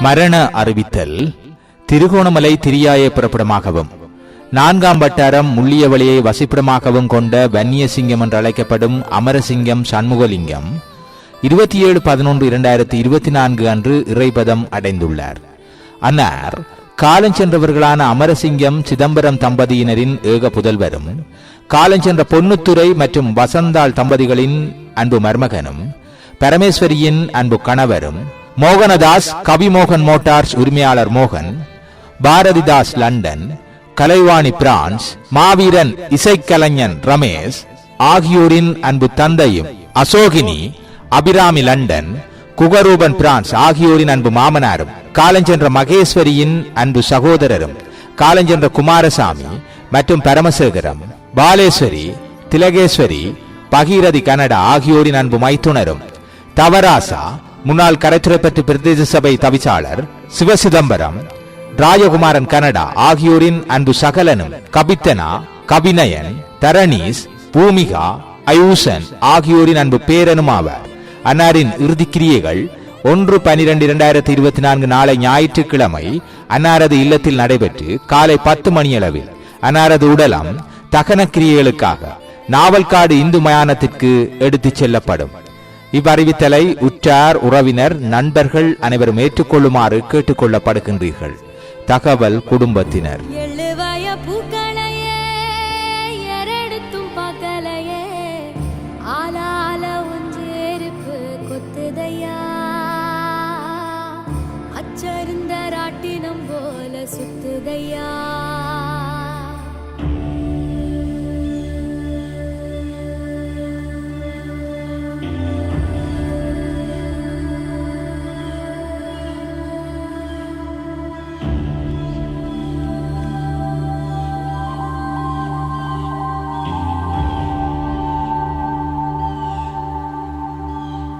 மரண அறிவித்தல். திருகோணமலை திரியாய புறப்படமாகவும் நான்காம் வட்டாரம் முள்ளியவளியை வசிப்பிடமாகவும் கொண்ட வன்னியசிங்கம் என்று அழைக்கப்படும் அமரசிங்கம் சண்முகலிங்கம் இருபத்தி ஏழு பதினொன்று இரண்டாயிரத்தி இருபத்தி நான்கு அன்று இறைபதம் அடைந்துள்ளார். அன்னார் காலஞ்சென்றவர்களான அமரசிங்கம் சிதம்பரம் தம்பதியினரின் ஏக புதல்வரும் காலஞ்சென்ற பொன்னுத்துறை மற்றும் வசந்தாள் தம்பதிகளின் அன்பு மருமகனும் பரமேஸ்வரியின் அன்பு கணவரும் மோகனதாஸ் கவிமோகன் மோட்டார்ஸ் உரிமையாளர் மோகன் பாரதிதாஸ் லண்டன் கலைவாணி பிரான்ஸ் மாவீரன் இசைக்கலைஞன் ரமேஷ் ஆகியோரின் அன்பு தந்தையும் அசோகினி அபிராமி லண்டன் குகரூபன் பிரான்ஸ் ஆகியோரின் அன்பு மாமனாரும் காலஞ்சென்ற மகேஸ்வரியின் அன்பு சகோதரரும் காலஞ்சென்ற குமாரசாமி மற்றும் பரமசேகரம் பாலேஸ்வரி திலகேஸ்வரி பகீரதி கனடா ஆகியோரின் அன்பு மைத்துனரும் தவராசா முன்னாள் கரைத்துறைப்பற்று பிரதேச சபை தவிசாளர் சிவசிதம்பரம் ராஜகுமாரன் கனடா ஆகியோரின் அன்பு சகலனும் கபித்தனா கபிநயன் தரணீஸ் பூமிகா அயூசன் ஆகியோரின் அன்பு பேரனும் ஆவர். அன்னாரின் இறுதிக் கிரியைகள் ஒன்று பனிரெண்டு இரண்டாயிரத்தி இருபத்தி நான்கு நாளை ஞாயிற்றுக்கிழமை அன்னாரது இல்லத்தில் நடைபெற்று காலை பத்து மணியளவில் அன்னாரது உடலம் தகன கிரியைகளுக்காக நாவல்காடு இந்து மயானத்திற்கு எடுத்துச் செல்லப்படும். இவ்வறிவித்தலை உற்றார் உறவினர் நண்பர்கள் அனைவரும் ஏற்றுக்கொள்ளுமாறு கேட்டுக்கொள்ளப்படுகின்றீர்கள். தகவல் குடும்பத்தினர். கொத்துதையா. அச்சருந்த ராட்டினம் போல சுத்துதையா.